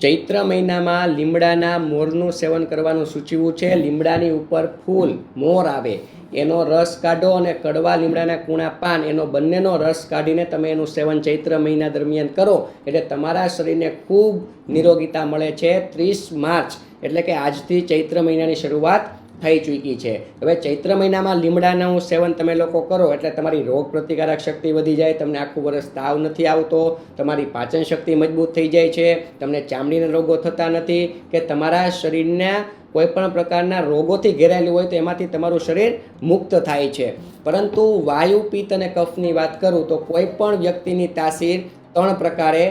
ચૈત્ર મહિનામાં લીમડાના મોરનું સેવન કરવાનું સૂચવ્યું છે. લીમડાની ઉપર ફૂલ, મોર આવે. એનો રસ કાઢો અને કડવા લીમડાના કૂણા પાન. એનો બંનેનો રસ કાઢીને તમે એનું સેવન ચૈત્ર મહિના દરમિયાન કરો. એટલે તમારા શરીરને ખૂબ નિરોગીતા મળે છે. ત્રીસ માર્ચ, એટલે કે આજથી ચૈત્ર મહિનાની શરૂઆત થઈ ચૂકી છે. હવે ચૈત્ર મહિનામાં લીમડાનું સેવન તમે લોકો કરો એટલે તમારી રોગ પ્રતિકારક શક્તિ વધી જાય, તમને આખું વર્ષ તાવ નથી આવતો, તમારી પાચન શક્તિ મજબૂત થઈ જાય છે, તમને ચામડીના રોગો થતા નથી કે તમારા શરીરના કોઈ પણ પ્રકારના રોગોથી ઘેરાયેલું હોય તો એમાંથી તમારું શરીર મુક્ત થાય છે. પરંતુ વાયુ, પિત્ત અને કફની વાત કરું તો કોઈ પણ વ્યક્તિની તાસીર ત્રણ પ્રકારે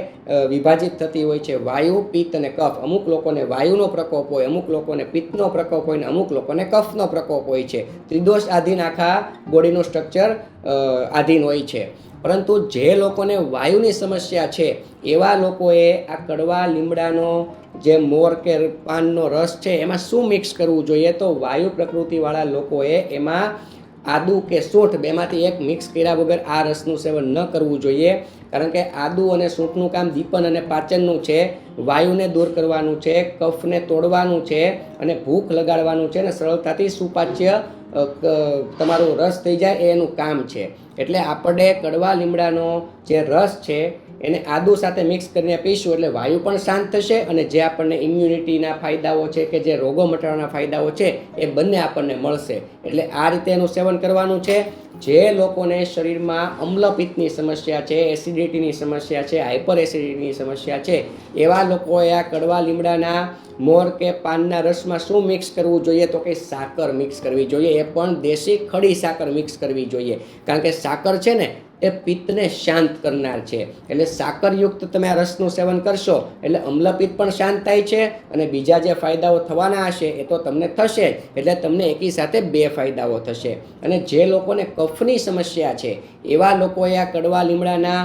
વિભાજિત થતી હોય છે. વાયુ, પિત્ત અને કફ. અમુક લોકોને વાયુનો પ્રકોપ હોય, અમુક લોકોને પિત્તનો પ્રકોપ હોય ને અમુક લોકોને કફનો પ્રકોપ હોય છે. ત્રિદોષ આધીન આખા બોડીનું સ્ટ્રક્ચર આધીન હોય છે. પરંતુ જે લોકોને વાયુની સમસ્યા છે, એવા લોકોએ આ કડવા લીમડાનો જે મોર કે પાનનો રસ છે, એમાં શું મિક્સ કરવું જોઈએ? તો વાયુ પ્રકૃતિવાળા લોકોએ એમાં આદુ કે સૂંઠ બેમાંથી એક મિક્સ કર્યા વગર આ રસનું સેવન ન કરવું જોઈએ, કારણ કે આદુ અને સૂંઠનું કામ દીપન અને પાચનનું છે, વાયુને દૂર કરવાનું છે, કફને તોડવાનું છે અને ભૂખ લગાડવાનું છે અને સરળતાથી સુપાચ્ય તમારો રસ થઈ જાય એ એનું કામ છે. એટલે આપણે કડવા લીમડાનો જે રસ છે, એને આદુ સાથે મિક્સ કરીને પીશું એટલે વાયુ પણ શાંત થશે અને જે આપણને ઇમ્યુનિટીના ફાયદાઓ છે કે જે રોગો મટાડવાના ફાયદાઓ છે, એ બંને આપણને મળશે. એટલે આ રીતે એનું સેવન કરવાનું છે. જે લોકોને શરીરમાં અમ્લપિત્તની સમસ્યા છે એસિડિટીની સમસ્યા છે હાઇપર એસિડિટીની સમસ્યા છે, એવા લોકોએ આ કડવા લીમડાના મોર કે પાનના રસમાં શું મિક્સ કરવું જોઈએ તો કે સાકર મિક્સ કરવી જોઈએ. એ પણ દેશી ખડી સાકર મિક્સ કરવી જોઈએ. કારણ કે સાકર છે ને એ પિત્તને શાંત કરનાર છે. એટલે સાકરયુક્ત તમે આ રસનું સેવન કરશો, એટલે અમ્લપિત્ત પણ શાંત થાય છે અને બીજા જે ફાયદાઓ થવાના હશે એ તો તમને થશે એટલે તમને એકી સાથે બે ફાયદાઓ થશે. અને જે લોકોને કફની સમસ્યા છે, એવા લોકોએ આ કડવા લીમડાના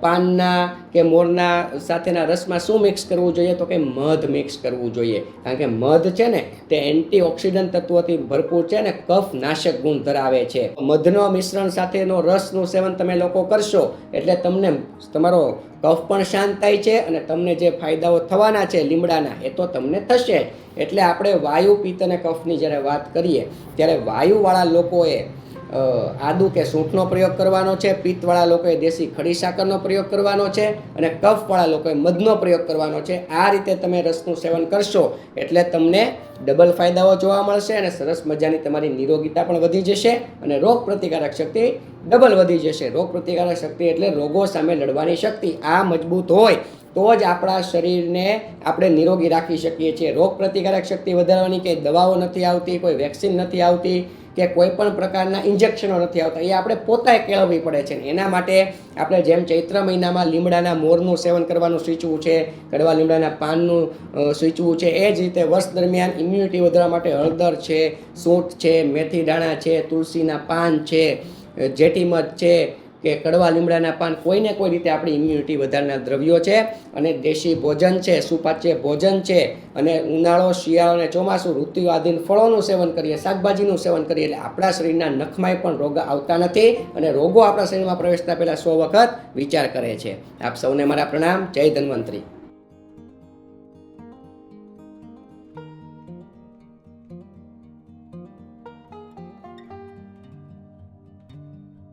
પાનના કે મોરના સાથેના રસમાં શું મિક્સ કરવું જોઈએ? તો કે મધ મિક્સ કરવું જોઈએ. કારણ કે મધ છે ને, તે એન્ટીઓક્સિડન્ટ તત્વોથી ભરપૂર છે અને કફ નાશક ગુણ ધરાવે છે. મધનો મિશ્રણ સાથેનો રસનું સેવન તમે લોકો કરશો, એટલે તમને તમારો કફ પણ શાંત થાય છે અને તમને જે ફાયદાઓ થવાના છે લીમડાના, એ તો તમને થશે. એટલે આપણે વાયુ પિત્ત અને કફની જ્યારે વાત કરીએ, ત્યારે વાયુવાળા લોકોએ આદુ કે સૂંઠનો પ્રયોગ કરવાનો છે, પિત્તવાળા લોકોએ દેશી ખડી સાકરનો પ્રયોગ કરવાનો છે અને કફવાળા લોકોએ મધનો પ્રયોગ કરવાનો છે. આ રીતે તમે રસનું સેવન કરશો એટલે તમને ડબલ ફાયદાઓ જોવા મળશે અને સરસ મજાની તમારી નિરોગીતા પણ વધી જશે અને રોગ પ્રતિકારક શક્તિ ડબલ વધી જશે. રોગ પ્રતિકારક શક્તિ એટલે રોગો સામે લડવાની શક્તિ આ મજબૂત હોય તો જ આપણા શરીરને આપણે નિરોગી રાખી શકીએ છીએ. રોગ પ્રતિકારક શક્તિ વધારવાની કંઈ દવાઓ નથી આવતી, કોઈ વેક્સિન નથી આવતી કે કોઈ પણ પ્રકારના ઇન્જેક્શનો નથી આવતા. એ આપણે પોતાએ કેળવવી પડે છે એના માટે આપણે જેમ ચૈત્ર મહિનામાં લીમડાના મોરનું સેવન કરવાનું સૂચવું છે, કડવા લીમડાના પાનનું સૂચવું છે, એ જ રીતે વર્ષ દરમિયાન ઇમ્યુનિટી વધારવા માટે હળદર છે, સૂંઠ છે મેથી દાણા છે, તુલસીના પાન છે જેઠીમધ છે કે કડવા લીમડાના પાન કોઈને કોઈ રીતે આપણી ઇમ્યુનિટી વધારનાર દ્રવ્યો છે અને દેશી ભોજન છે, સુપાચ્ય ભોજન છે અને ઉનાળો, શિયાળો અને ચોમાસું ઋતુ આધીન ફળોનું સેવન કરીએ, શાકભાજીનું સેવન કરીએ એટલે આપણા શરીરના નખમાંય પણ રોગ આવતા નથી અને રોગો આપણા શરીરમાં પ્રવેશતા પહેલાં સો વખત વિચાર કરે છે. આપ સૌને મારા પ્રણામ. જય ધન્વંતરી.